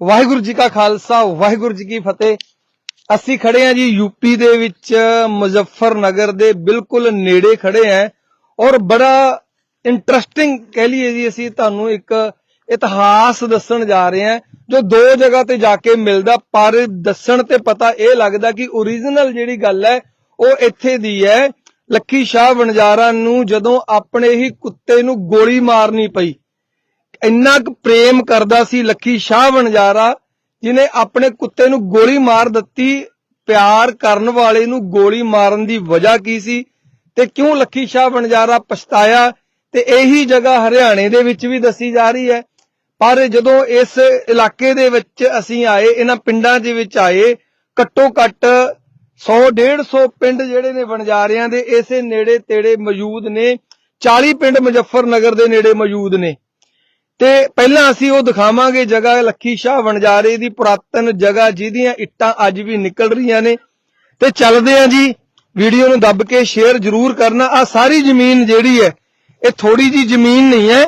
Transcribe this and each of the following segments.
ਵਾਹਿਗੁਰੂ ਜੀ ਕਾ ਖਾਲਸਾ, ਵਾਹਿਗੁਰੂ ਜੀ ਕੀ ਫਤਿਹ। ਅਸੀਂ ਖੜੇ ਆ ਜੀ ਯੂਪੀ ਦੇ ਵਿੱਚ, ਮੁਜ਼ੱਫਰਨਗਰ ਦੇ ਬਿਲਕੁਲ ਨੇੜੇ ਖੜੇ ਆ ਔਰ ਬੜਾ ਇੰਟਰਸਟਿੰਗ ਕਹਿ ਲਈਏ ਜੀ ਅਸੀਂ ਤੁਹਾਨੂੰ ਇੱਕ ਇਤਿਹਾਸ ਦੱਸਣ ਜਾ ਰਹੇ ਹਾਂ, ਜੋ ਦੋ ਜਗ੍ਹਾ ਤੇ ਜਾ ਕੇ ਮਿਲਦਾ, ਪਰ ਦੱਸਣ ਤੇ ਪਤਾ ਇਹ ਲੱਗਦਾ ਕਿ ਓਰੀਜਨਲ ਜਿਹੜੀ ਗੱਲ ਹੈ, ਉਹ ਇੱਥੇ ਦੀ ਹੈ। ਲੱਖੀ ਸ਼ਾਹ ਵਣਜਾਰਾ ਨੂੰ ਜਦੋਂ ਆਪਣੇ ਹੀ ਕੁੱਤੇ ਨੂੰ ਗੋਲੀ ਮਾਰਨੀ ਪਈ ਇੰਨਾ ਕੁ ਪ੍ਰੇਮ ਕਰਦਾ ਸੀ ਲੱਖੀ ਸ਼ਾਹ ਵਣਜਾਰਾ ਜਿਨੇ ਆਪਣੇ ਕੁੱਤੇ ਨੂੰ ਗੋਲੀ ਮਾਰ ਦਿੱਤੀ, ਪਿਆਰ ਕਰਨ ਵਾਲੇ ਨੂੰ ਗੋਲੀ ਮਾਰਨ ਦੀ ਵਜ੍ਹਾ ਕੀ ਸੀ ਤੇ ਕਿਉਂ ਲੱਖੀ ਸ਼ਾਹ ਵਣਜਾਰਾ ਪਛਤਾਇਆ? ਤੇ ਇਹੀ ਜਗ੍ਹਾ ਹਰਿਆਣੇ ਦੇ ਵਿੱਚ ਵੀ ਦੱਸੀ ਜਾ ਰਹੀ ਹੈ। ਪਰ ਜਦੋਂ ਇਸ ਇਲਾਕੇ ਦੇ ਵਿੱਚ ਅਸੀਂ ਆਏ, ਇਹਨਾਂ ਪਿੰਡਾਂ ਦੇ ਵਿੱਚ ਆਏ, ਘੱਟੋ ਘੱਟ 100 150 ਪਿੰਡ ਜਿਹੜੇ ਨੇ ਵਣਜਾਰਿਆਂ ਦੇ, ਇਸੇ ਨੇੜੇ ਤੇੜੇ ਮੌਜੂਦ ਨੇ। 40 ਪਿੰਡ ਮੁਜ਼ੱਫਰਨਗਰ ਦੇ ਨੇੜੇ ਮੌਜੂਦ ਨੇ। ਤੇ ਪਹਿਲਾਂ ਅਸੀਂ ਉਹ ਦਿਖਾਵਾਂਗੇ ਜਗ੍ਹਾ ਲੱਖੀ ਸ਼ਾਹ ਵਣਜਾਰੇ ਦੀ ਪੁਰਾਤਨ ਜਗ੍ਹਾ ਜਿਹਦੀਆਂ ਇੱਟਾਂ ਅੱਜ ਵੀ ਨਿਕਲ ਰਹੀਆਂ ਨੇ। ਤੇ ਚੱਲਦੇ ਆਂ ਜੀ, ਵੀਡੀਓ ਨੂੰ ਦੱਬ ਕੇ ਸ਼ੇਅਰ ਜ਼ਰੂਰ ਕਰਨਾ। ਆ ਸਾਰੀ ਜ਼ਮੀਨ ਜਿਹੜੀ ਹੈ, ਇਹ ਥੋੜੀ ਜੀ ਜ਼ਮੀਨ ਨਹੀਂ ਹੈ,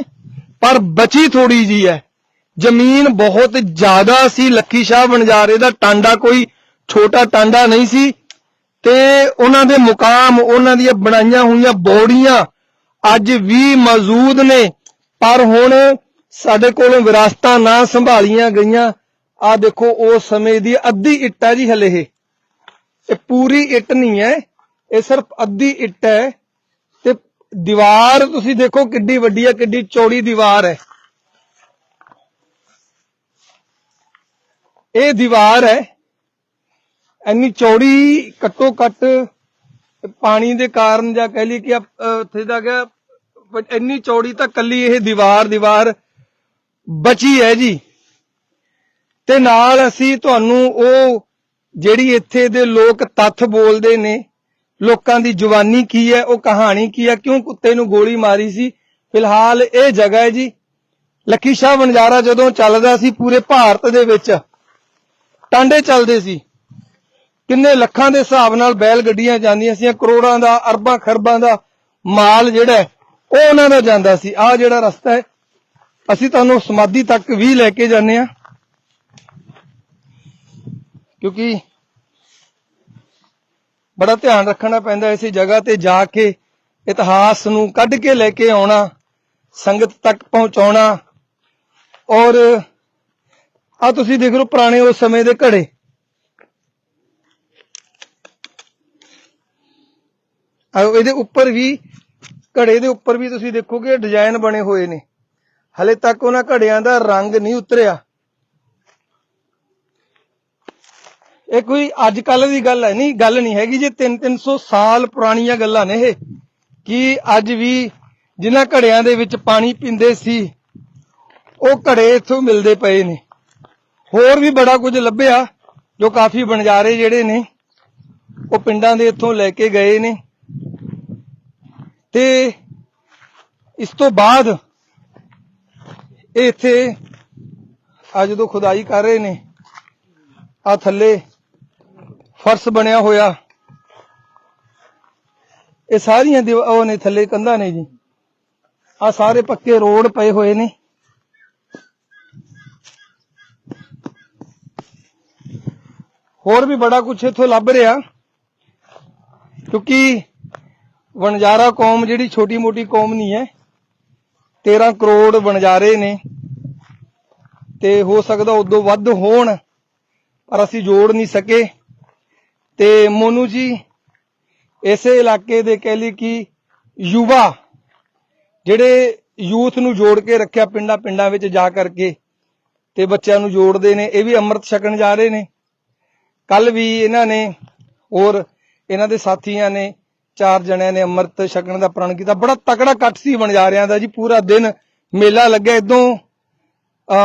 ਪਰ ਬਚੀ ਥੋੜੀ ਜੀ ਹੈ। ਜ਼ਮੀਨ ਬਹੁਤ ਜ਼ਿਆਦਾ ਸੀ, ਲੱਖੀ ਸ਼ਾਹ ਵਣਜਾਰੇ ਦਾ ਟਾਂਡਾ ਕੋਈ ਛੋਟਾ ਟਾਂਡਾ ਨਹੀਂ ਸੀ। ਤੇ ਉਹਨਾਂ ਦੇ ਮੁਕਾਮ, ਉਹਨਾਂ ਦੀਆਂ ਬਣਾਈਆਂ ਹੋਈਆਂ ਬੋੜੀਆਂ ਅੱਜ ਵੀ ਮੌਜੂਦ ਨੇ। ਪਰ ਹੁਣ ਸਾਡੇ ਕੋਲੋਂ ਵਿਰਾਸਤਾਂ ਨਾ ਸੰਭਾਲੀਆਂ ਗਈਆਂ। ਆ ਦੇਖੋ ਉਸ ਸਮੇਂ ਦੀ ਅੱਧੀ ਇੱਟ ਹੈ ਜੀ ਹਲੇ ਇਹ। ਇਹ ਪੂਰੀ ਇੱਟ ਨਹੀਂ ਹੈ। ਇਹ ਸਿਰਫ ਅੱਧੀ ਇੱਟ ਹੈ। ਤੇ ਦੀਵਾਰ ਤੁਸੀਂ ਦੇਖੋ ਕਿੱਡੀ ਵੱਡੀ ਹੈ, ਕਿੱਡੀ ਚੌੜੀ ਦੀਵਾਰ ਹੈ। ਇਹ ਦੀਵਾਰ ਹੈ। ਇੰਨੀ ਚੌੜੀ ਘੱਟੋ ਘੱਟ ਪਾਣੀ ਦੇ ਕਾਰਨ ਜਾਂ ਕਹਿ ਲਈ ਕਿ ਉੱਥੇ ਦਾ ਗਿਆ। ਇੰਨੀ ਚੌੜੀ ਤਾਂ ਕੱਲੀ ਇਹ ਦੀਵਾਰ ਦੀਵਾਰ ਬਚੀ ਹੈ ਜੀ। ਤੇ ਨਾਲ ਅਸੀਂ ਤੁਹਾਨੂੰ ਉਹ ਜਿਹੜੀ ਇੱਥੇ ਦੇ ਲੋਕ ਤੱਥ ਬੋਲਦੇ ਨੇ ਲੋਕਾਂ ਦੀ ਜਵਾਨੀ ਕੀ ਹੈ ਉਹ ਕਹਾਣੀ ਕੀ ਹੈ ਕਿਉਂ ਕੁੱਤੇ ਨੂੰ ਗੋਲੀ ਮਾਰੀ ਸੀ। ਫਿਲਹਾਲ ਇਹ ਜਗ੍ਹਾ ਹੈ ਜੀ। ਲੱਖੀ ਸ਼ਾਹ ਵਣਜਾਰਾ ਜਦੋਂ ਚੱਲਦਾ ਸੀ ਪੂਰੇ ਭਾਰਤ ਦੇ ਵਿੱਚ ਟਾਂਡੇ ਚੱਲਦੇ ਸੀ। ਕਿੰਨੇ ਲੱਖਾਂ ਦੇ ਹਿਸਾਬ ਨਾਲ ਬੈਲ ਗੱਡੀਆਂ ਜਾਂਦੀਆਂ ਸੀ ਕਰੋੜਾਂ ਦਾ ਅਰਬਾਂ ਖਰਬਾਂ ਦਾ ਮਾਲ ਜਿਹੜਾ ਹੈ, ਉਹ ਉਹਨਾਂ ਦਾ ਜਾਂਦਾ ਸੀ। ਆਹ ਜਿਹੜਾ ਰਸਤਾ ਹੈ ਅਸੀਂ ਤੁਹਾਨੂੰ ਸਮਾਧੀ ਤੱਕ ਵੀ ਲੈ ਕੇ ਜਾਂਦੇ ਆ ਕਿਉਂਕਿ ਬੜਾ ਧਿਆਨ ਰੱਖਣਾ ਪੈਂਦਾ ਇਸੇ ਜਗ੍ਹਾ ਤੇ ਜਾ ਕੇ ਇਤਿਹਾਸ ਨੂੰ ਕੱਢ ਕੇ ਲੈ ਕੇ ਆਉਣਾ, ਸੰਗਤ ਤੱਕ ਪਹੁੰਚਾਉਣਾ। ਔਰ ਆ ਤੁਸੀਂ ਦੇਖ ਲਓ ਪੁਰਾਣੇ ਉਸ ਸਮੇਂ ਦੇ ਘੜੇ। ਆ ਇਹਦੇ ਉੱਪਰ ਵੀ, ਘੜੇ ਦੇ ਉੱਪਰ ਵੀ ਤੁਸੀਂ ਦੇਖੋਗੇ ਡਿਜ਼ਾਈਨ ਬਣੇ ਹੋਏ ਨੇ। ਹਲੇ ਤੱਕ ਉਹਨਾਂ ਘੜਿਆਂ ਦਾ ਰੰਗ ਨਹੀਂ ਉਤਰਿਆ। ਇਹ ਕੋਈ ਅੱਜ ਕੱਲ ਦੀ ਗੱਲ ਹੈ, ਨਹੀਂ, ਗੱਲ ਨਹੀਂ ਹੈਗੀ ਜੇ 3-300 ਸਾਲ ਪੁਰਾਣੀਆਂ ਗੱਲਾਂ ਨੇ ਇਹ। ਕਿ ਅੱਜ ਵੀ ਜਿਨ੍ਹਾਂ ਘੜਿਆਂ ਦੇ ਵਿੱਚ ਪਾਣੀ ਪੀਂਦੇ ਸੀ, ਉਹ ਘੜੇ ਇਥੋਂ ਮਿਲਦੇ ਪਏ ਨੇ। ਹੋਰ ਵੀ ਬੜਾ ਕੁਝ ਲੱਭਿਆ, ਜੋ ਕਾਫੀ ਬਣਜਾਰੇ ਜਿਹੜੇ ਨੇ, ਉਹ ਪਿੰਡਾਂ ਦੇ ਇਥੋਂ ਲੈ ਕੇ ਗਏ ਨੇ। ਤੇ ਇਸ ਤੋਂ ਬਾਅਦ ਇਹ ਇੱਥੇ ਆ ਜਦੋਂ ਖੁਦਾਈ ਕਰ ਰਹੇ ਨੇ। ਆ ਥੱਲੇ ਫਰਸ਼ ਬਣਿਆ ਹੋਇਆ। ਇਹ ਸਾਰੀਆਂ ਉਹ ਨੇ ਥੱਲੇ ਕੰਧਾਂ ਨੇ ਜੀ। ਆ ਸਾਰੇ ਪੱਕੇ ਰੋਡ ਪਏ ਹੋਏ ਨੇ। ਹੋਰ ਵੀ ਬੜਾ ਕੁਝ ਇੱਥੋਂ ਲੱਭ ਰਿਹਾ। ਕਿਉਂਕਿ ਵਣਜਾਰਾ ਕੌਮ ਜਿਹੜੀ ਛੋਟੀ ਮੋਟੀ ਕੌਮ ਨਹੀਂ ਹੈ। 13 ਕਰੋੜ ਵਣਜਾਰੇ ਨੇ। ਤੇ ਹੋ ਸਕਦਾ ਉਦੋਂ ਵੱਧ ਹੋਣ, ਪਰ ਅਸੀਂ ਜੋੜ ਨਹੀਂ ਸਕੇ। ਤੇ ਮੋਨੂ ਜੀ, ਇਸੇ ਇਲਾਕੇ ਦੇ ਕਹਿ ਲਈ ਕਿ ਯੁਵਾ, ਜਿਹੜੇ ਯੂਥ ਨੂੰ ਜੋੜ ਕੇ ਰੱਖਿਆ ਪਿੰਡਾਂ ਪਿੰਡਾਂ ਵਿੱਚ ਜਾ ਕਰਕੇ ਤੇ ਬੱਚਿਆਂ ਨੂੰ ਜੋੜਦੇ ਨੇ, ਇਹ ਵੀ ਅੰਮ੍ਰਿਤ ਛਕਣ ਜਾ ਰਹੇ ਨੇ। ਕੱਲ ਵੀ ਇਹਨਾਂ ਨੇ ਔਰ ਇਹਨਾਂ ਦੇ ਸਾਥੀਆਂ ਨੇ ਚਾਰ ਜਣਿਆਂ ਨੇ ਅੰਮ੍ਰਿਤ ਛਕਣ ਦਾ ਪ੍ਰਣ ਕੀਤਾ। ਬੜਾ ਤਕੜਾ ਇਕੱਠ ਸੀ ਵਣਜਾਰਿਆਂ ਦਾ ਜੀ, ਪੂਰਾ ਦਿਨ ਮੇਲਾ ਲੱਗਿਆ ਇਦੋਂ।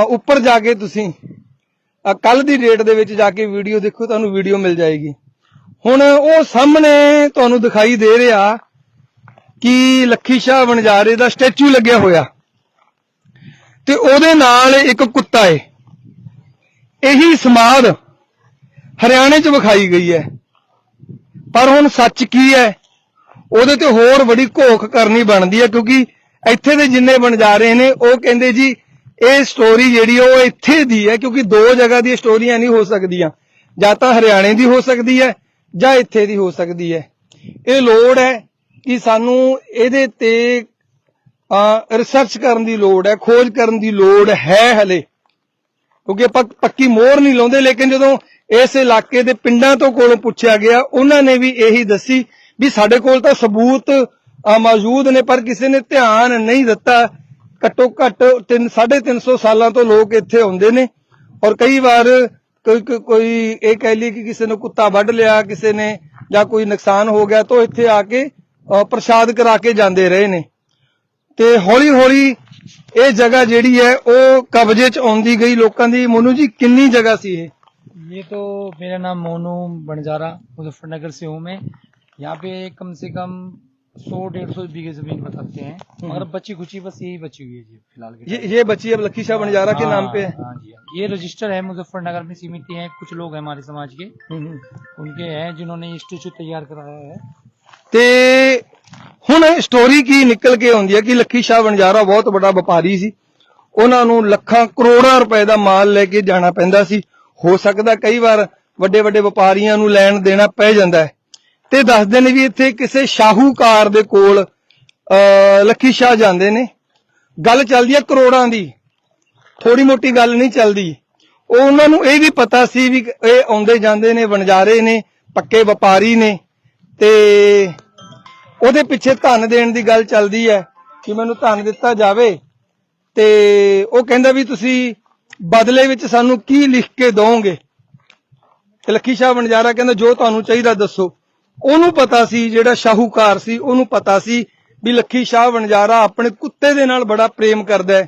ਉੱਪਰ ਜਾ ਕੇ ਤੁਸੀਂ ਕੱਲ ਦੀ ਡੇਟ ਦੇ ਵਿੱਚ ਜਾ ਕੇ ਵੀਡੀਓ ਦੇਖੋ, ਤੁਹਾਨੂੰ ਵੀਡੀਓ ਮਿਲ ਜਾਏਗੀ। ਹੁਣ ਉਹ ਸਾਹਮਣੇ ਤੁਹਾਨੂੰ ਦਿਖਾਈ ਦੇ ਰਿਹਾ ਕਿ ਲੱਖੀ ਸ਼ਾਹ ਵਣਜਾਰੇ ਦਾ ਸਟੈਚੂ ਲੱਗਿਆ ਹੋਇਆ। ਤੇ ਉਹਦੇ ਨਾਲ ਇੱਕ ਕੁੱਤਾ ਏ। ਇਹੀ ਸਮਾਦ ਹਰਿਆਣੇ 'ਚ ਵਿਖਾਈ ਗਈ ਹੈ। ਪਰ ਹੁਣ ਸੱਚ ਕੀ ਹੈ? ਉਹਦੇ ਤੇ ਹੋਰ ਬੜੀ ਘੋਖ ਕਰਨੀ ਬਣਦੀ ਹੈ, ਕਿਉਂਕਿ ਇੱਥੇ ਦੇ ਜਿੰਨੇ ਬਣਜਾਰੇ ਨੇ, ਉਹ ਕਹਿੰਦੇ ਜੀ, ਇਹ ਸਟੋਰੀ ਜਿਹੜੀ ਉਹ ਇੱਥੇ ਦੀ ਹੈ, ਕਿਉਂਕਿ ਦੋ ਜਗ੍ਹਾ ਦੀਆਂ ਸਟੋਰੀਆਂ ਨਹੀਂ ਹੋ ਸਕਦੀਆਂ। ਜਾਂ ਤਾਂ ਹਰਿਆਣੇ ਦੀ ਹੋ ਸਕਦੀ ਹੈ, ਜਾਂ ਇੱਥੇ ਦੀ ਹੋ ਸਕਦੀ ਹੈ। ਇਹ ਲੋੜ ਹੈ ਕਿ ਸਾਨੂੰ ਇਹਦੇ ਤੇ ਰਿਸਰਚ ਕਰਨ ਦੀ ਲੋੜ ਹੈ, ਖੋਜ ਕਰਨ ਦੀ ਲੋੜ ਹੈ ਹਲੇ। ਕਿਉਂਕਿ ਆਪਾਂ ਪੱਕੀ ਮੋਹਰ ਨਹੀਂ ਲਾਉਂਦੇ, ਲੇਕਿਨ ਜਦੋਂ ਇਸ ਇਲਾਕੇ ਦੇ ਪਿੰਡਾਂ ਤੋਂ ਕੋਲੋਂ ਪੁੱਛਿਆ ਗਿਆ, ਉਹਨਾਂ ਨੇ ਵੀ ਇਹੀ ਦੱਸੀ ਵੀ ਸਾਡੇ ਕੋਲ ਤਾਂ ਸਬੂਤ ਅ, ਮੌਜੂਦ ਨੇ ਪਰ ਕਿਸੇ ਨੇ ਧਿਆਨ ਨਹੀਂ ਦਿੱਤਾ ਘੱਟੋ ਘੱਟ 3 350 ਸਾਲਾਂ ਤੋਂ ਲੋਕ ਇੱਥੇ ਆਉਂਦੇ ਨੇ ਔਰ ਕਈ ਵਾਰ ਕੋਈ ਕੋਈ- ਕੋਈ ਇਹ ਕਹਿ ਲਈ ਕਿ ਕਿਸੇ ਨੇ ਕੁੱਤਾ ਵੱਢ ਲਿਆ ਕਿਸੇ ਨੇ ਜਾਂ ਕੋਈ ਨੁਕਸਾਨ ਹੋ ਗਿਆ ਤਾਂ ਇੱਥੇ ਆ ਕੇ ਅ, ਪ੍ਰਸ਼ਾਦ ਕਰਾ ਕੇ ਜਾਂਦੇ ਰਹੇ ਨੇ ਤੇ ਹੌਲੀ ਹੌਲੀ ਇਹ ਜਗ੍ਹਾ ਜਿਹੜੀ ਹੈ ਉਹ ਕਬਜ਼ੇ 'ਚ ਆਉਂਦੀ ਗਈ ਲੋਕਾਂ ਦੀ ਮੋਨੂ ਜੀ ਕਿੰਨੀ ਜਗ੍ਹਾ ਸੀ ਇਹ ये तो मेरा नाम मोनू बंजारा मुजफ्फरनगर से हूँ मैं यहाँ पे कम से कम सौ डेढ़ सौ बीघे जमीन बताते हैं मगर बची खुची बस यही बची हुई है जी फिलहाल के ये टाइम। ये बच्ची अब लखी शाह बंजारा के हाँ, नाम पे है हाँ जी हाँ। ये रजिस्टर है मुजफ्फरनगर में सीमित हैं कुछ लोग हैं हमारे समाज के हम्म, उनके हैं जिन्होंने स्टेचू तैयार कराया है ਤੇ ਹੁਣ ਸਟੋਰੀ ਕੀ ਨਿਕਲ ਕੇ ਆਉਂਦੀ ਹੈ ਕਿ ਲੱਖੀ ਸ਼ਾਹ ਬੰਜਾਰਾ ਬਹੁਤ ਵੱਡਾ ਵਪਾਰੀ ਸੀ ਉਹਨਾਂ ਨੂੰ ਲੱਖਾਂ ਕਰੋੜਾਂ ਰੁਪਏ ਦਾ ਮਾਲ ਲੈ ਕੇ ਜਾਣਾ ਪੈਂਦਾ ਸੀ ਹੋ ਸਕਦਾ ਕਈ ਵਾਰ ਵੱਡੇ ਵੱਡੇ ਵਪਾਰੀਆਂ ਨੂੰ ਲੈਣ ਦੇਣਾ ਪੈ ਜਾਂਦਾ ਹੈ ਤੇ ਦੱਸਦੇ ਨੇ ਵੀ ਇੱਥੇ ਕਿਸੇ ਸ਼ਾਹੂਕਾਰ ਦੇ ਕੋਲ ਅਹ, ਲੱਖੀ ਸ਼ਾਹ ਜਾਂਦੇ ਨੇ। ਗੱਲ ਚੱਲਦੀ ਹੈ ਕਰੋੜਾਂ ਦੀ। ਥੋੜੀ ਮੋਟੀ ਗੱਲ ਨਹੀਂ ਚੱਲਦੀ। ਉਹ ਉਹਨਾਂ ਨੂੰ ਇਹ ਵੀ ਪਤਾ ਸੀ ਵੀ ਇਹ ਆਉਂਦੇ ਜਾਂਦੇ ਨੇ ਵਣਜਾਰੇ ਨੇ ਪੱਕੇ ਵਪਾਰੀ ਨੇ। ਤੇ ਉਹਦੇ ਪਿੱਛੇ ਧਨ ਦੇਣ ਦੀ ਗੱਲ ਚੱਲਦੀ ਹੈ ਕਿ ਮੈਨੂੰ ਧਨ ਦਿੱਤਾ ਜਾਵੇ। ਤੇ ਉਹ ਕਹਿੰਦਾ ਵੀ ਤੁਸੀਂ ਬਦਲੇ ਵਿੱਚ ਸਾਨੂੰ ਕੀ ਲਿਖ ਕੇ ਦੋਗੇ ਤੇ ਲੱਖੀ ਸ਼ਾਹ ਵਣਜਾਰਾ ਕਹਿੰਦਾ ਜੋ ਤੁਹਾਨੂੰ ਚਾਹੀਦਾ ਦੱਸੋ। ਉਹਨੂੰ ਪਤਾ ਸੀ ਜਿਹੜਾ ਸ਼ਾਹੂਕਾਰ ਸੀ, ਉਹਨੂੰ ਪਤਾ ਸੀ ਵੀ ਲੱਖੀ ਸ਼ਾਹ ਵਣਜਾਰਾ ਆਪਣੇ ਕੁੱਤੇ ਦੇ ਨਾਲ ਬੜਾ ਪ੍ਰੇਮ ਕਰਦਾ ਹੈ।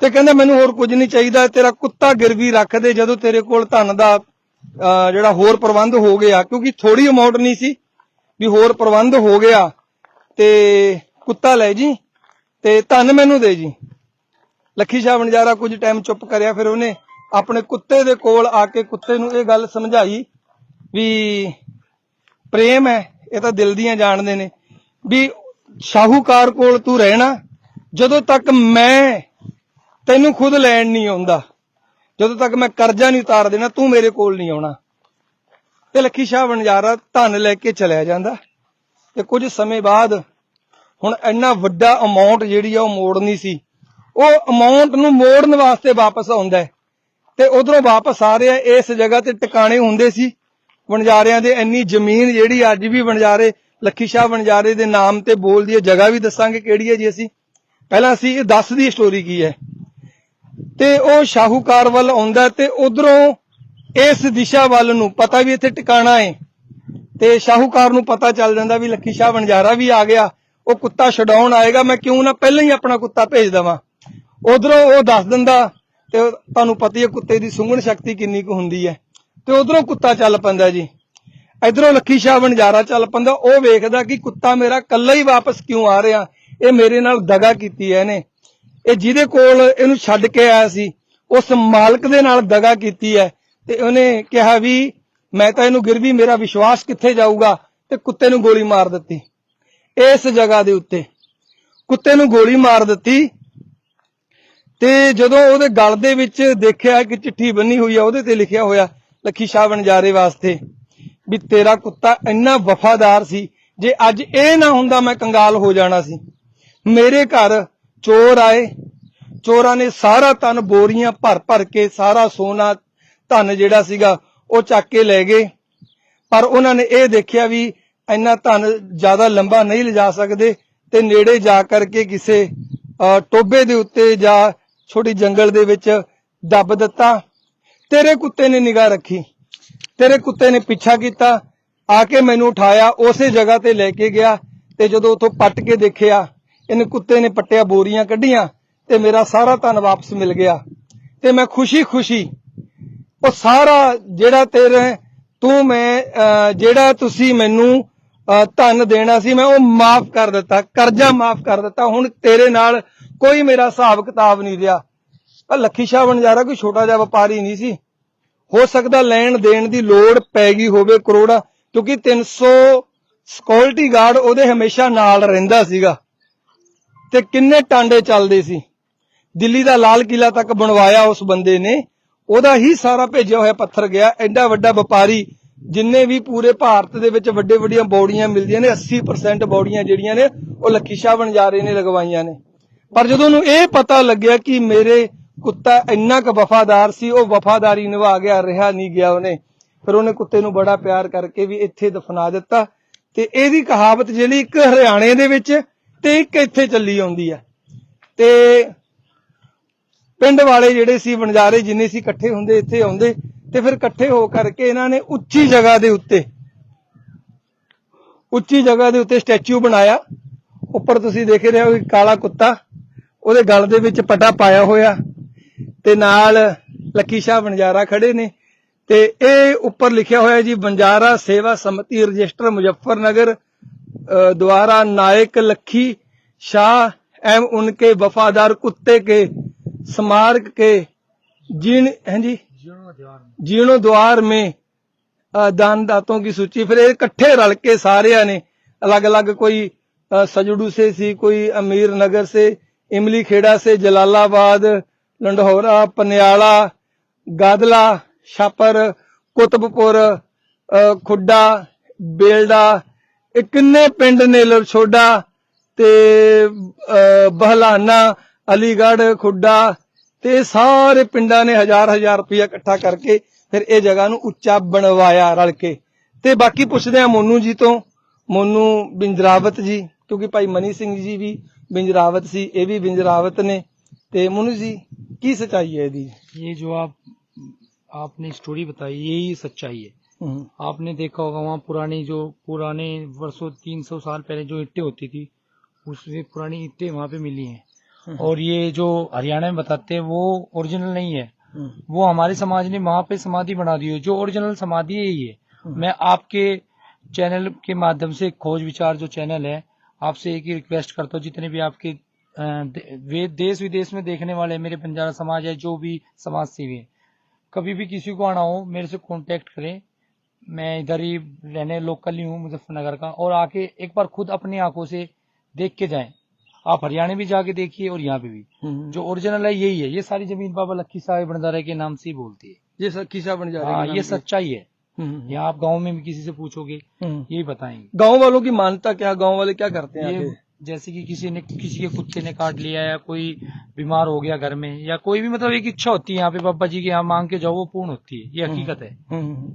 ਤੇ ਕਹਿੰਦਾ, ਮੈਨੂੰ ਹੋਰ ਕੁਝ ਨਹੀਂ ਚਾਹੀਦਾ, ਤੇਰਾ ਕੁੱਤਾ ਗਿਰਵੀ ਰੱਖ ਦੇ, ਜਦੋਂ ਤੇਰੇ ਕੋਲ ਧਨ ਦਾ ਜਿਹੜਾ ਹੋਰ ਪ੍ਰਬੰਧ ਹੋ ਗਿਆ। ਕਿਉਂਕਿ ਥੋੜੀ ਅਮਾਉਂਟ ਨਹੀਂ ਸੀ ਵੀ ਹੋਰ ਪ੍ਰਬੰਧ ਹੋ ਗਿਆ। ਤੇ ਕੁੱਤਾ ਲੈ ਜੀ, ਤੇ ਧਨ ਮੈਨੂੰ ਦੇ ਜੀ। ਲੱਖੀ ਸ਼ਾਹ ਵਣਜਾਰਾ ਕੁਝ ਟਾਈਮ ਚੁੱਪ ਕਰਿਆ, ਫਿਰ ਉਹਨੇ ਆਪਣੇ ਕੁੱਤੇ ਦੇ ਕੋਲ ਆ ਕੇ ਕੁੱਤੇ ਨੂੰ ਇਹ ਗੱਲ ਸਮਝਾਈ ਵੀ ਪ੍ਰੇਮ ਹੈ, ਇਹ ਤਾਂ ਦਿਲ ਦੀਆਂ ਜਾਣਦੇ ਨੇ। ਵੀ ਸ਼ਾਹੂਕਾਰ ਕੋਲ ਤੂੰ ਰਹਿਣਾ, ਜਦੋਂ ਤੱਕ ਮੈਂ ਤੈਨੂੰ ਖੁਦ ਲੈਣ ਨਹੀਂ ਆਉਂਦਾ, ਜਦੋਂ ਤੱਕ ਮੈਂ ਕਰਜ਼ਾ ਨਹੀਂ ਉਤਾਰ ਦੇਣਾ, ਤੂੰ ਮੇਰੇ ਕੋਲ ਨਹੀਂ ਆਉਣਾ। ਤੇ ਲੱਖੀ ਸ਼ਾਹ ਵਣਜਾਰਾ ਧਨ ਲੈ ਕੇ ਚਲਿਆ ਜਾਂਦਾ। ਤੇ ਕੁਝ ਸਮੇਂ ਬਾਅਦ ਹੁਣ ਇੰਨਾ ਵੱਡਾ ਅਮਾਉਂਟ ਜਿਹੜੀ ਆ ਉਹ ਮੋੜਨੀ ਸੀ, ਉਹ ਅਮਾਉਂਟ ਨੂੰ ਮੋੜਨ ਵਾਸਤੇ ਵਾਪਸ ਆਉਂਦਾ ਤੇ ਉਧਰੋਂ ਵਾਪਸ ਆ ਰਿਹਾ, ਇਸ ਜਗ੍ਹਾ ਤੇ ਟਿਕਾਣੇ ਹੁੰਦੇ ਸੀ। ਵਣਜਾਰਿਆਂ ਦੇ ਇੰਨੀ ਜ਼ਮੀਨ ਜਿਹੜੀ ਅੱਜ ਵੀ ਵਣਜਾਰੇ, ਲੱਖੀ ਸ਼ਾਹ ਵਣਜਾਰੇ ਦੇ ਨਾਮ ਤੇ ਬੋਲਦੀ ਹੈ ਜਗ੍ਹਾ ਵੀ ਦੱਸਾਂਗੇ ਕਿਹੜੀ ਹੈ ਜੀ ਅਸੀਂ। ਪਹਿਲਾਂ ਅਸੀਂ ਇਹ ਦੱਸ ਦੀ ਸਟੋਰੀ ਕੀ ਹੈ। ਤੇ ਉਹ ਸ਼ਾਹੂਕਾਰ ਵੱਲ ਆਉਂਦਾ ਤੇ ਉਧਰੋਂ ਇਸ ਦਿਸ਼ਾ ਵੱਲ ਨੂੰ ਪਤਾ ਵੀ ਇੱਥੇ ਟਿਕਾਣਾ ਹੈ। ਤੇ ਸ਼ਾਹੂਕਾਰ ਨੂੰ ਪਤਾ ਚੱਲ ਜਾਂਦਾ ਵੀ ਲੱਖੀ ਸ਼ਾਹ ਵਣਜਾਰਾ ਵੀ ਆ ਗਿਆ। ਉਹ ਕੁੱਤਾ ਛਡਾਉਣ ਆਏਗਾ, ਮੈਂ ਕਿਉਂ ਨਾ ਪਹਿਲਾਂ ਹੀ ਆਪਣਾ ਕੁੱਤਾ ਭੇਜ ਦਵਾਂ। ਉਧਰੋਂ ਉਹ ਦੱਸ ਦਿੰਦਾ ਤੇ ਤੁਹਾਨੂੰ ਪਤਾ ਹੀ ਹੈ ਕੁੱਤੇ ਦੀ ਸੁੰਘਣ ਸ਼ਕਤੀ ਕਿੰਨੀ ਕੁ ਹੁੰਦੀ ਹੈ। ਤੇ ਉਧਰੋਂ ਕੁੱਤਾ ਚੱਲ ਪੈਂਦਾ ਜੀ। ਇਧਰੋਂ ਲੱਖੀ ਸ਼ਾਹ ਵਣਜਾਰਾ ਚੱਲ ਪੈਂਦਾ। ਉਹ ਵੇਖਦਾ ਕਿ ਕੁੱਤਾ ਮੇਰਾ ਕੱਲਾ ਹੀ ਵਾਪਸ ਕਿਉਂ ਆ ਰਿਹਾ? ਇਹ ਮੇਰੇ ਨਾਲ ਦਗਾ ਕੀਤੀ ਹੈ ਇਹਨੇ। ਇਹ ਜਿਹਦੇ ਕੋਲ ਇਹਨੂੰ ਛੱਡ ਕੇ ਆਇਆ ਸੀ, ਉਸ ਮਾਲਕ ਦੇ ਨਾਲ ਦਗਾ ਕੀਤੀ ਹੈ। ਤੇ ਉਹਨੇ ਕਿਹਾ ਵੀ, ਮੈਂ ਤਾਂ ਇਹਨੂੰ ਗਿਰਵੀ, ਮੇਰਾ ਵਿਸ਼ਵਾਸ ਕਿੱਥੇ ਜਾਊਗਾ? ਤੇ ਕੁੱਤੇ ਨੂੰ ਗੋਲੀ ਮਾਰ ਦਿੱਤੀ। ਇਸ ਜਗ੍ਹਾ ਦੇ ਉੱਤੇ ਕੁੱਤੇ ਨੂੰ ਗੋਲੀ ਮਾਰ ਦਿੱਤੀ ਤੇ ਜਦੋਂ ਉਹਦੇ ਗਲ ਦੇ ਵਿੱਚ ਦੇਖਿਆ ਕਿ ਚਿੱਠੀ ਬੰਨੀ ਹੋਈ ਆ, ਉਹਦੇ ਤੇ ਲਿਖਿਆ ਹੋਇਆ ਲੱਖੀ ਸ਼ਾਹ ਵਣਜਾਰੇ ਵਾਸਤੇ। ਵੀ ਤੇਰਾ ਕੁੱਤਾ ਇੰਨਾ ਵਫਾਦਾਰ ਸੀ ਜੇ ਅੱਜ ਇਹ ਨਾ ਹੁੰਦਾ ਮੈਂ ਕੰਗਾਲ ਹੋ ਜਾਣਾ ਸੀ। ਮੇਰੇ ਘਰ ਚੋਰ ਆਏ। ਚੋਰਾਂ ਨੇ ਸਾਰਾ ਧਨ ਬੋਰੀਆਂ ਭਰ ਭਰ ਕੇ ਸਾਰਾ ਸੋਨਾ ਧਨ ਜਿਹੜਾ ਸੀਗਾ ਉਹ ਚੱਕ ਕੇ ਲੈ ਗਏ। ਪਰ ਉਹਨਾਂ ਨੇ ਇਹ ਦੇਖਿਆ ਵੀ ਇੰਨਾ ਧਨ ਜ਼ਿਆਦਾ ਲੰਬਾ ਨਹੀਂ ਲਿਜਾ ਸਕਦੇ ਤੇ ਨੇੜੇ ਜਾ ਕਰਕੇ ਕਿਸੇ ਅਹ, ਟੋਬੇ ਦੇ ਉੱਤੇ ਜਾਂ ਛੋਟੀ ਜੰਗਲ ਦੇ ਵਿੱਚ ਦੱਬ ਦਿੱਤਾ। ਤੇਰੇ ਕੁੱਤੇ ਨੇ ਨਿਗਾਹ ਰੱਖੀ ਤੇਰੇ ਕੁੱਤੇ ਨੇ ਪਿੱਛਾ ਕੀਤਾ ਆ ਕੇ ਮੈਨੂੰ ਉਠਾਇਆ ਉਸੇ ਜਗ੍ਹਾ ਤੇ ਲੈ ਕੇ ਗਿਆ ਤੇ ਜਦੋਂ ਉਥੋਂ ਪੱਟ ਕੇ ਦੇਖਿਆ ਇਹਨੇ ਕੁੱਤੇ ਨੇ ਪੱਟਿਆ ਬੋਰੀਆਂ ਕੱਢੀਆਂ ਤੇ ਮੇਰਾ ਸਾਰਾ ਧਨ ਵਾਪਸ ਮਿਲ ਗਿਆ ਤੇ ਮੈਂ ਖੁਸ਼ੀ-ਖੁਸ਼ੀ ਉਹ ਸਾਰਾ ਜਿਹੜਾ ਤੇਰੇ ਤੂੰ ਮੈਂ ਅਹ, ਜਿਹੜਾ ਤੁਸੀਂ ਮੈਨੂੰ ਅਹ, ਧਨ ਦੇਣਾ ਸੀ ਮੈਂ ਉਹ ਮਾਫ ਕਰ ਦਿੱਤਾ ਕਰਜ਼ਾ ਮਾਫ ਕਰ ਦਿੱਤਾ ਹੁਣ ਤੇਰੇ ਨਾਲ ਕੋਈ ਮੇਰਾ ਹਿਸਾਬ ਕਿਤਾਬ ਨਹੀਂ ਰਿਹਾ। ਆ ਲੱਖੀ ਸ਼ਾਹ ਵਣਜਾਰਾ ਕੋਈ ਛੋਟਾ ਜਿਹਾ ਵਪਾਰੀ ਨਹੀਂ ਸੀ। ਹੋ ਸਕਦਾ ਲੈਣ ਦੇਣ ਦੀ ਲੋੜ ਪੈ ਗਈ ਹੋਵੇ ਕਰੋੜਾ, ਕਿਉਂਕਿ 300 ਸਿਕਿਉਰਿਟੀ ਗਾਰਡ ਉਹਦੇ ਹਮੇਸ਼ਾ ਨਾਲ ਰਹਿੰਦਾ ਸੀਗਾ। ਤੇ ਕਿੰਨੇ ਟਾਂਡੇ ਚੱਲਦੇ ਸੀ। ਦਿੱਲੀ ਦਾ ਲਾਲ ਕਿਲਾ ਤੱਕ ਬਣਵਾਇਆ ਉਸ ਬੰਦੇ ਨੇ। ਉਹਦਾ ਹੀ ਸਾਰਾ ਭੇਜਿਆ ਹੋਇਆ ਪੱਥਰ ਗਿਆ। ਐਡਾ ਵੱਡਾ ਵਪਾਰੀ, ਜਿੰਨੇ ਵੀ ਪੂਰੇ ਭਾਰਤ ਦੇ ਵਿੱਚ ਵੱਡੇ ਵੱਡੀਆਂ ਬੌੜੀਆਂ ਮਿਲਦੀਆਂ ਨੇ 80% ਬੌੜੀਆਂ ਜਿਹੜੀਆਂ ਨੇ, ਉਹ ਲੱਖੀ ਸ਼ਾਹ ਬਣਜਾਰੇ ਨੇ, ਲਗਵਾਈਆਂ ਨੇ। ਪਰ ਜਦੋਂ ਉਹਨੂੰ ਇਹ ਪਤਾ ਲੱਗਿਆ ਕਿ ਮੇਰੇ ਕੁੱਤਾ ਇੰਨਾ ਕੁ ਵਫਾਦਾਰ ਸੀ, ਉਹ ਵਫਾਦਾਰੀ ਨਿਭਾ ਗਿਆ, ਰਿਹਾ ਨਹੀਂ ਗਿਆ ਉਹਨੇ। ਫਿਰ ਉਹਨੇ ਕੁੱਤੇ ਨੂੰ ਬੜਾ ਪਿਆਰ ਕਰਕੇ ਵੀ ਇੱਥੇ ਦਫਨਾ ਦਿੱਤਾ ਤੇ ਇਹਦੀ ਕਹਾਵਤ ਜਿਹੜੀ ਇੱਕ ਹਰਿਆਣੇ ਦੇ ਵਿੱਚ ਤੇ ਇੱਕ ਇੱਥੇ ਚੱਲੀ ਆਉਂਦੀ ਆ। ਤੇ ਪਿੰਡ ਵਾਲੇ ਜਿਹੜੇ ਸੀ, ਵਣਜਾਰੇ ਜਿੰਨੇ ਸੀ, ਇਕੱਠੇ ਹੁੰਦੇ, ਇੱਥੇ ਆਉਂਦੇ ਤੇ ਫਿਰ ਇਕੱਠੇ ਹੋ ਕਰਕੇ ਇਹਨਾਂ ਨੇ ਉੱਚੀ ਜਗ੍ਹਾ ਦੇ ਉੱਤੇ, ਉੱਚੀ ਜਗ੍ਹਾ ਦੇ ਉੱਤੇ ਸਟੈਚੂ ਬਣਾਇਆ। ਉੱਪਰ ਤੁਸੀਂ ਦੇਖ ਰਹੇ ਹੋ ਕਾਲਾ ਕੁੱਤਾ, ਉਹਦੇ ਗਲ ਦੇ ਵਿੱਚ ਪਟਾ ਪਾਇਆ ਹੋਇਆ। ਤੇ ਨਾਲ ਲੱਕੀ ਸ਼ਾਹ ਬੰਜਾਰਾ ਖੜੇ ਨੇ ਤੇ ਇਹ ਉੱਪਰ ਲਿਖਿਆ ਹੋਇਆ ਜੀ ਬੰਜਾਰਾ ਸੇਵਾ ਸਮਿਤੀ ਰਜਿਸਟਰ ਮੁਜ਼ੱਫਰਨਗਰ अ, द्वारा नायक लखी शाह एवं उनके वफादार कुत्ते के स्मारक के जीण हैं जी जीर्णोद्वार में अ, दानदातों की सूची फिर ये इकट्ठे रल के सारे ने अलग अलग कोई अ, सजड़ू से सी कोई अमीर नगर से इमली खेड़ा से जलालाबाद ਲੰਡਹੋਰਾ ਪਨਿਆਲਾ, ਗਾਦਲਾ, ਛਾਪਰ, ਕੁਤਬਪੁਰ ਖੁੱਡਾ, ਬੇਲਡਾ, ਇਹ ਕਿੰਨੇ ਪਿੰਡ ਨੇ ਲਰਛੋਡਾ ਤੇ ਬਹਲਾਨਾ ਅਲੀਗੜ ਖੁੱਡਾ ਤੇ ਸਾਰੇ ਪਿੰਡਾਂ ਨੇ ਹਜ਼ਾਰ ਹਜ਼ਾਰ ਰੁਪਇਆ ਇਕੱਠਾ ਕਰਕੇ ਫਿਰ ਇਹ ਜਗ੍ਹਾ ਨੂੰ ਉੱਚਾ ਬਣਵਾਇਆ ਰਲ ਕੇ। ਤੇ ਬਾਕੀ ਪੁੱਛਦੇ ਆ ਮੋਨੂ ਜੀ ਤੋਂ। ਮੋਨੂ ਬਿੰਜਰਾਵਤ ਜੀ, ਕਿਉਂਕਿ ਭਾਈ ਮਨੀ ਸਿੰਘ ਜੀ ਵੀ ਬਿੰਜਰਾਵਤ ਸੀ, ਇਹ ਵੀ ਬਿੰਜਰਾਵਤ ਨੇ। ते मुनु जी की सच्चाई है दी ये जो आप आपने स्टोरी बताई यही सच्चाई है। हम्म। आपने देखा होगा वहाँ पुरानी जो पुराने वर्षों तीन सौ साल पहले जो इट्टे होती थी उसमें पुरानी इट्टे वहाँ पे मिली हैं। हम्म। और ये जो हरियाणा में बताते हैं वो ओरिजिनल नहीं है। हम्म। वो हमारे समाज ने वहाँ पे समाधि बना दी है जो ओरिजिनल समाधि है ये। मैं आपके चैनल के माध्यम से खोज विचार जो चैनल है आपसे एक ही रिक्वेस्ट करता हूँ जितने भी आपके वे देश विदेश में देखने वाले मेरे बंजारा समाज है जो भी समाज सेवी है। कभी भी किसी को आना हो मेरे से कांटेक्ट करें। मैं इधर ही रहने लोकल ही हूँ मुजफ्फरनगर का। और आके एक बार खुद अपनी आँखों से देख के जाएँ। आप हरियाणा भी जाके देखिए और यहाँ पे भी। हम्म। जो ओरिजिनल है यही है। ये सारी ज़मीन बाबा लक्की साहब बंजारा के नाम से ही बोलती है। ये किसा बन हाँ ये सच्चाई है। हम्म, यहाँ आप गाँव में भी किसी से पूछोगे हम्म। यही बताएँगे। गाँव वालों की मान्यता क्या? गाँव वाले क्या करते हैं? जैसे कि किसी ने किसी के कुत्ते ने काट लिया या कोई बीमार हो गया घर में या कोई भी मतलब एक इच्छा होती है यहाँ पे बाबा जी के यहाँ मांग के जाओ वो पूर्ण होती है ये हकीकत है हम्म,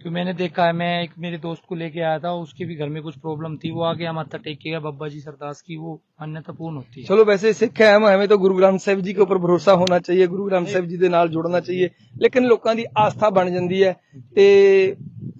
क्योंकि मैंने देखा है मैं एक मेरे दोस्त को लेके आया था उसके भी घर में कुछ प्रॉब्लम थी वो आके हमारा टेक के गया बाबा जी सरदास की वो मान्यता पूर्ण होती है चलो वैसे सिख है हम हमें तो गुरु ग्रंथ ਸਾਹਿਬ ਜੀ के ऊपर भरोसा होना चाहिए गुरु ग्रंथ ਸਾਹਿਬ ਜੀ ਦੇ ਨਾਲ ਜੁੜਨਾ ਚਾਹੀਏ ਲੇਕਿਨ ਲੋਕਾਂ ਦੀ ਆਸਥਾ ਬਣ ਜਾਂਦੀ ਹੈ ਤੇ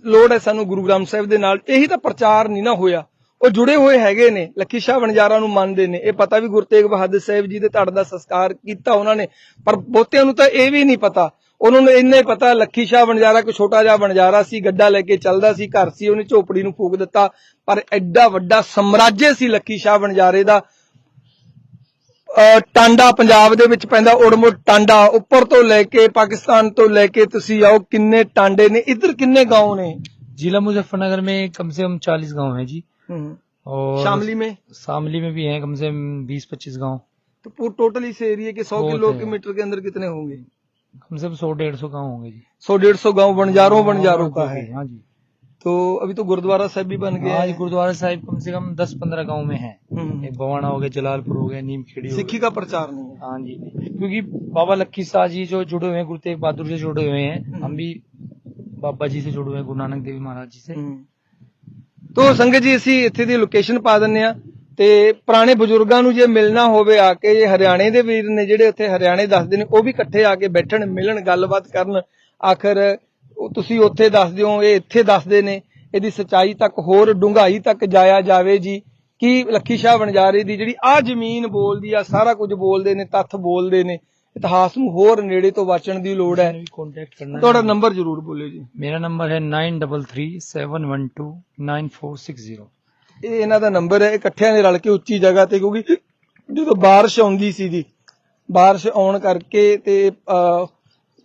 ਲੋੜ ਹੈ ਸਾਨੂੰ ਗੁਰੂ ਗ੍ਰੰਥ ਸਾਹਿਬ ਦੇ ਨਾਲ ਇਹੀ ਤਾਂ ਪ੍ਰਚਾਰ ਨਹੀਂ ਨਾ ਹੋਇਆ ਉਹ ਜੁੜੇ ਹੋਏ ਹੈਗੇ ਨੇ, ਲੱਖੀ ਸ਼ਾਹ ਵਣਜਾਰਾ ਨੂੰ ਮੰਨਦੇ ਨੇ। ਇਹ ਪਤਾ ਵੀ ਗੁਰੂ ਤੇਗ ਬਹਾਦਰ ਸਾਹਿਬ ਜੀ ਦੇ ਧੜ ਦਾ ਸੰਸਕਾਰ ਕੀਤਾ ਉਹਨਾਂ ਨੇ, ਪਰ ਬਹੁਤਿਆਂ ਨੂੰ ਤਾਂ ਇਹ ਵੀ ਨਹੀਂ ਪਤਾ। ਉਹਨਾਂ ਨੂੰ ਇੰਨੇ ਪਤਾ, ਲੱਖੀ ਸ਼ਾਹ ਵਣਜਾਰਾ ਕੋ ਛੋਟਾ ਜਿਹਾ ਵਣਜਾਰਾ ਸੀ, ਗੱਡਾ ਲੈ ਕੇ ਚੱਲਦਾ ਸੀ, ਘਰ ਸੀ, ਉਹਨੇ ਝੋਪੜੀ ਨੂੰ ਫੂਕ ਦਿੱਤਾ, ਪਰ ਐਡਾ ਵੱਡਾ ਸਮਰਾਜ ਸੀ ਲੱਖੀ ਸ਼ਾਹ ਵਣਜਾਰੇ ਦਾ। ਟਾਂਡਾ ਪੰਜਾਬ ਦੇ ਵਿੱਚ ਪੈਂਦਾ ਓੜਮੋੜ ਟਾਂਡਾ, ਉੱਪਰ ਤੋਂ ਲੈ ਕੇ ਪਾਕਿਸਤਾਨ ਤੋਂ ਲੈ ਕੇ ਤੁਸੀਂ ਆਓ, ਕਿੰਨੇ ਟਾਂਡੇ ਨੇ, ਇੱਧਰ ਕਿੰਨੇ ਗਾਉਂ ਨੇ? ਜ਼ਿਲ੍ਹਾ ਮੁਜ਼ਫਰਨਗਰ ਮੇ ਕਮ ਸੇ ਕਮ 40 ਗਾਉਂ ਹੈ ਜੀ। और शामली में? शामली में भी हैं कम से कम बीस पच्चीस गाँव। तो पूरे टोटल इस एरिया के 100 बहुत है। किलोमीटर के अंदर कितने होंगे? कम से कम सौ डेढ़ सौ गाँव होंगे जी। सौ डेढ़ सौ गाँव बंजारों बंजारों का है। हाँ जी। तो अभी तो गुरुद्वारा साहब भी बन गए हाँ जी हैं गुरुद्वारा साहिब कम से कम दस पंद्रह गाँव में है। हम्म। एक बवाना हो गया जलालपुर हो गया नीम खेड़ी हो सिक्खी का प्रचार नहीं है। हाँ जी क्योंकि बाबा लक्की शाह जी जो जुड़े हुए हैं गुरु तेग बहादुर से जुड़े हुए हैं हम भी बाबा जी से जुड़े हुए हैं गुरु नानक देवी महाराज जी से। ਤੋ ਸੰਗਤ ਜੀ, ਅਸੀਂ ਇੱਥੇ ਦੀ ਲੋਕੇਸ਼ਨ ਪਾ ਦਿੰਨੇ ਆ ਤੇ ਪੁਰਾਣੇ ਬਜ਼ੁਰਗਾਂ ਨੂੰ ਜੇ ਮਿਲਣਾ ਹੋਵੇ ਆ ਕੇ, ਜੇ ਹਰਿਆਣੇ ਦੇ ਵੀਰ ਨੇ ਜਿਹੜੇ ਉੱਥੇ ਹਰਿਆਣੇ ਦੱਸਦੇ ਨੇ, ਉਹ ਵੀ ਇਕੱਠੇ ਆ ਕੇ ਬੈਠਣ, ਮਿਲਣ, ਗੱਲਬਾਤ ਕਰਨ। ਆਖਰ ਤੁਸੀਂ ਉੱਥੇ ਦੱਸਦੇ ਹੋ ਇਹ ਇੱਥੇ ਦੱਸਦੇ ਨੇ, ਇਹਦੀ ਸਚਾਈ ਤੱਕ ਹੋਰ ਡੂੰਘਾਈ ਤੱਕ ਜਾਇਆ ਜਾਵੇ ਜੀ। ਕਿ ਲੱਖੀ ਸ਼ਾਹ ਵਣਜਾਰੇ ਦੀ ਜਿਹੜੀ ਆ ਜ਼ਮੀਨ ਬੋਲਦੀ ਆ, ਸਾਰਾ ਕੁਝ ਬੋਲਦੇ ਨੇ, ਤੱਥ ਬੋਲਦੇ ਨੇ। ਇਤਿਹਾਸ ਨੂੰ ਹੋਰ ਨੇੜੇ ਤੋਂ ਵਾਚਣ ਦੀ ਲੋੜ ਹੈ। ਤੁਹਾਡਾ ਨੰਬਰ ਜ਼ਰੂਰ ਬੋਲਿਓ ਜੀ। ਮੇਰਾ ਨੰਬਰ ਹੈ 9337129460 ਇਹ ਇਹਨਾਂ ਦਾ ਨੰਬਰ ਹੈ ਇਕੱਠਿਆਂ ਨੇ ਰਲ ਕੇ ਉੱਚੀ ਜਗ੍ਹਾ ਤੇ ਕਿਉਂਕਿ ਜਦੋਂ بارش ਆਉਂਦੀ ਸੀ ਜੀ بارش ਆਉਣ ਕਰਕੇ ਤੇ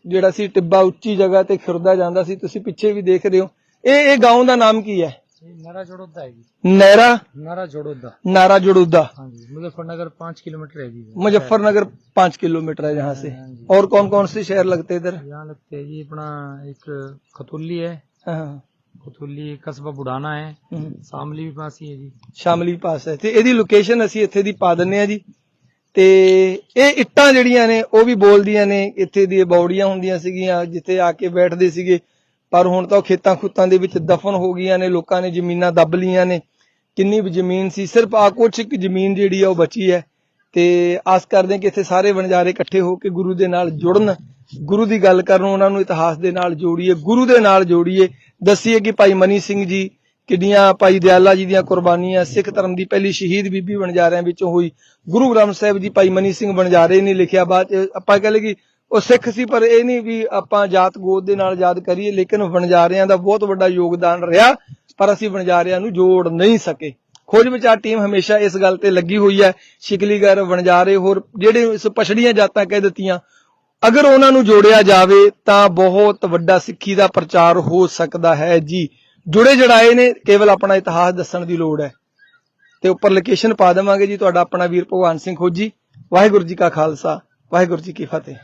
ਜਿਹੜਾ ਸੀ ਟਿੱਬਾ ਉੱਚੀ ਜਗ੍ਹਾ ਤੇ ਖਿਰਦਾ ਜਾਂਦਾ ਸੀ ਤੁਸੀਂ ਪਿੱਛੇ ਵੀ ਦੇਖਦੇ ਹੋ। ਇਹ ਇਹ گاؤں ਦਾ ਨਾਮ ਕੀ ਹੈ? नरा जोड़ोदा है जी नैरा नरा जोड़ोदा नारा जुड़ूदा हाँ जी मुजफ्फरनगर पाँच किलोमीटर है जी मुजफ्फरनगर पाँच किलोमीटर है यहाँ से हाँ जी। और कौन कौन से शहर लगते हैं इधर यहाँ लगते हैं जी अपना एक खतुल्ली है हाँ खतुल्ली कस्बा बुढ़ाना है हम्म। शामली भी पास ही है जी ਸ਼ਾਮਲੀ ਪਾਸ ਹੈ ਤੇ ਇਹਦੀ ਲੋਕੇਸ਼ਨ ਅਸੀਂ ਇੱਥੇ ਦੀ ਪਾ ਦਿੰਨੇ ਆ ਜੀ ਤੇ ਇਹ ਇੱਟਾਂ ਜਿਹੜੀਆਂ ਨੇ ਉਹ ਵੀ ਬੋਲਦੀਆਂ ਨੇ ਇੱਥੇ ਦੀ ਬੌੜੀਆਂ ਹੁੰਦੀਆਂ ਸੀਗੀਆਂ ਜਿੱਥੇ ਆ ਕੇ ਬੈਠਦੇ ਸੀਗੇ ਪਰ ਹੁਣ ਤਾਂ ਉਹ ਖੇਤਾਂ ਖੁੱਤਾਂ ਦੇ ਵਿੱਚ ਦਫਨ ਹੋ ਗਈਆਂ ਨੇ, ਲੋਕਾਂ ਨੇ ਜ਼ਮੀਨਾਂ ਦੱਬ ਲੀਆਂ ਨੇ। ਕਿੰਨੀ ਵੀ ਜ਼ਮੀਨ ਸੀ? ਸਿਰਫ ਆ ਕੁਛ ਇੱਕ ਜ਼ਮੀਨ ਜਿਹੜੀ ਆ ਉਹ ਬਚੀ ਹੈ। ਤੇ ਆਸ ਕਰਦੇ ਹਾਂ ਕਿ ਇੱਥੇ ਸਾਰੇ ਵਣਜਾਰੇ ਇਕੱਠੇ ਹੋ ਕੇ ਗੁਰੂ ਦੇ ਨਾਲ ਜੁੜਨ। ਗੁਰੂ ਦੀ ਗੱਲ ਕਰਨ, ਉਹਨਾਂ ਨੂੰ ਇਤਿਹਾਸ ਦੇ ਨਾਲ ਜੋੜੀਏ, ਗੁਰੂ ਦੇ ਨਾਲ ਜੋੜੀਏ। ਦੱਸੀਏ ਕਿ ਭਾਈ ਮਨੀ ਸਿੰਘ ਜੀ ਕਿੰਨੀਆਂ ਭਾਈ ਦਿਆਲਾ ਜੀ ਦੀਆਂ ਕੁਰਬਾਨੀਆਂ, ਸਿੱਖ ਧਰਮ ਦੀ ਪਹਿਲੀ ਸ਼ਹੀਦ ਬੀਬੀ ਵਣਜਾਰਿਆਂ ਵਿੱਚੋਂ ਹੋਈ। ਗੁਰੂ ਗ੍ਰੰਥ ਸਾਹਿਬ ਜੀ ਭਾਈ ਮਨੀ ਸਿੰਘ ਵਣਜਾਰੇ ਨੇ ਲਿਖਿਆ ਬਾਅਦ ਚ। ਆਪਾਂ ਕਹ ਲਈਏ ਕਿ ਉਹ ਸਿੱਖ ਸੀ, ਪਰ ਇਹ ਨਹੀਂ ਵੀ ਆਪਾਂ ਜਾਤ ਗੋਤ ਦੇ ਨਾਲ ਯਾਦ ਕਰੀਏ, ਲੇਕਿਨ ਵਣਜਾਰਿਆਂ ਦਾ ਬਹੁਤ ਵੱਡਾ ਯੋਗਦਾਨ ਰਿਹਾ, ਪਰ ਅਸੀਂ ਵਣਜਾਰਿਆਂ ਨੂੰ ਜੋੜ ਨਹੀਂ ਸਕੇ। ਖੋਜ ਵਿਚਾਰ ਟੀਮ ਹਮੇਸ਼ਾ ਇਸ ਗੱਲ ਤੇ ਲੱਗੀ ਹੋਈ ਹੈ, ਸ਼ਿਕਲੀਗਰ, ਵਣਜਾਰੇ, ਹੋਰ ਜਿਹੜੇ ਇਸ ਪਛੜੀਆਂ ਜਾਤਾਂ ਕਹਿ ਦਿੱਤੀਆਂ, ਅਗਰ ਉਹਨਾਂ ਨੂੰ ਜੋੜਿਆ ਜਾਵੇ ਤਾਂ ਬਹੁਤ ਵੱਡਾ ਸਿੱਖੀ ਦਾ ਪ੍ਰਚਾਰ ਹੋ ਸਕਦਾ ਹੈ ਜੀ। ਜੁੜੇ ਜੜਾਏ ਨੇ, ਕੇਵਲ ਆਪਣਾ ਇਤਿਹਾਸ ਦੱਸਣ ਦੀ ਲੋੜ ਹੈ। ਤੇ ਉੱਪਰ ਲੋਕੇਸ਼ਨ ਪਾ ਦੇਵਾਂਗੇ ਜੀ, ਤੁਹਾਡਾ ਆਪਣਾ ਵੀਰ ਭਗਵਾਨ ਸਿੰਘ ਖੋਜੀ। ਵਾਹਿਗੁਰੂ ਜੀ ਕਾ ਖਾਲਸਾ, ਵਾਹਿਗੁਰੂ ਜੀ ਕੀ ਫਤਿਹ।